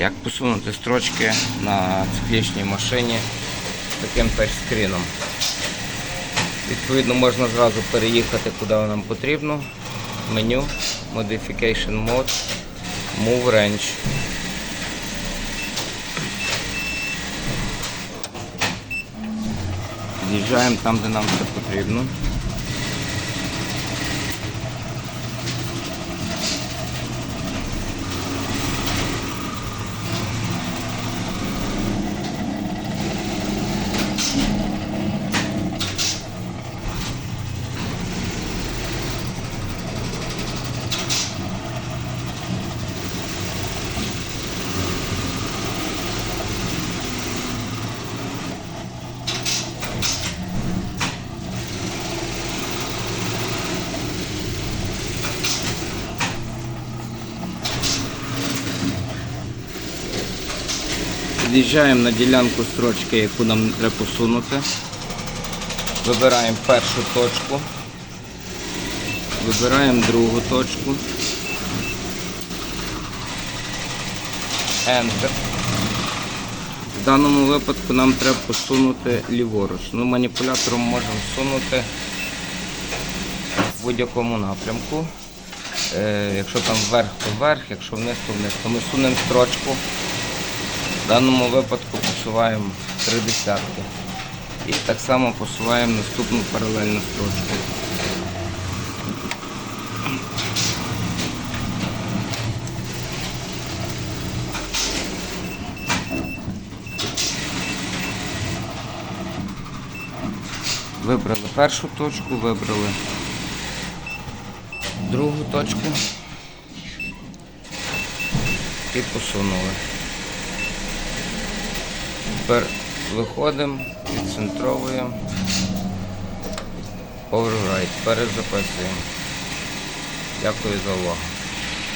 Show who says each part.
Speaker 1: Як посунути строчки на циклічній машині таким тачскріном. Відповідно, можна зразу переїхати куди нам потрібно. Меню, Modification Mode, Move Range. З'їжджаємо там, де нам це потрібно. Під'їжджаємо на ділянку строчки, яку нам треба посунути. Вибираємо першу точку. Вибираємо другу точку. Enter. В даному випадку нам треба посунути ліворуч. Ну, маніпулятором можемо сунути в будь-якому напрямку. Е, якщо там вверх, то вверх, якщо вниз, то вниз. То ми сунемо строчку. Даному випадку посуваємо три десятки. І так само посуваємо наступну паралельну строчку. Вибрали першу точку, вибрали другу точку і посунули. Тепер виходимо, відцентровуємо, override, перезаписуємо. Дякую за увагу.